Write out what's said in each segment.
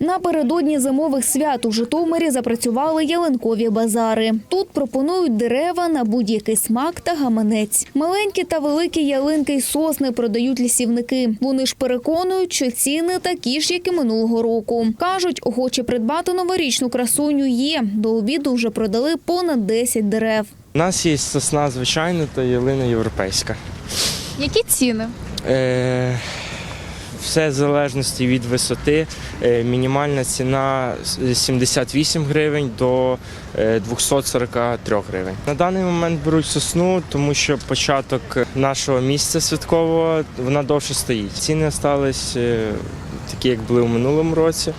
Напередодні зимових свят у Житомирі запрацювали ялинкові базари. Тут пропонують дерева на будь-який смак та гаманець. Маленькі та великі ялинки й сосни продають лісівники. Вони ж переконують, що ціни такі ж, як і минулого року. Кажуть, охочі придбати новорічну красуню є. До обіду вже продали понад 10 дерев. У нас є сосна звичайна та ялина європейська. Які ціни? Е, все в залежності від висоти. Е, мінімальна ціна 78 гривень до е, 243 гривень. На даний момент беруть сосну, тому що початок нашого місця святкового вона довше стоїть. Ціни остались е, такі, як були у минулому році,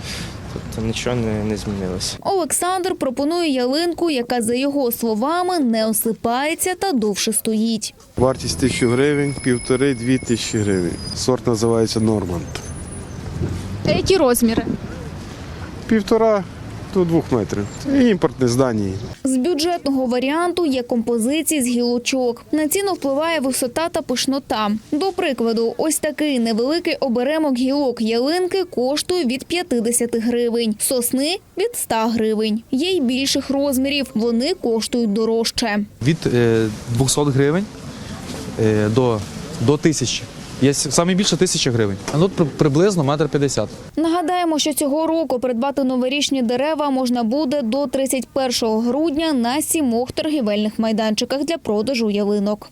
тобто нічого не, не змінилося. Олександр пропонує ялинку, яка, за його словами, не осипається та довше стоїть. Вартість тисячу гривень, півтори-дві тисячі гривень. Сорт називається Норманд. А які розміри? Півтора до двох метрів. Це імпортне з Данії. З бюджетного варіанту є композиції з гілочок. На ціну впливає висота та пишнота. До прикладу, ось такий невеликий оберемок гілок ялинки коштує від 50 гривень, сосни – від 100 гривень. Є й більших розмірів, вони коштують дорожче. від е, 200 гривень е, до, до 1000. Є саме більше 1000 гривень. А тут приблизно метр п'ятдесят. Нагадаємо, що цього року придбати новорічні дерева можна буде до 31 грудня на сімох торгівельних майданчиках для продажу ялинок.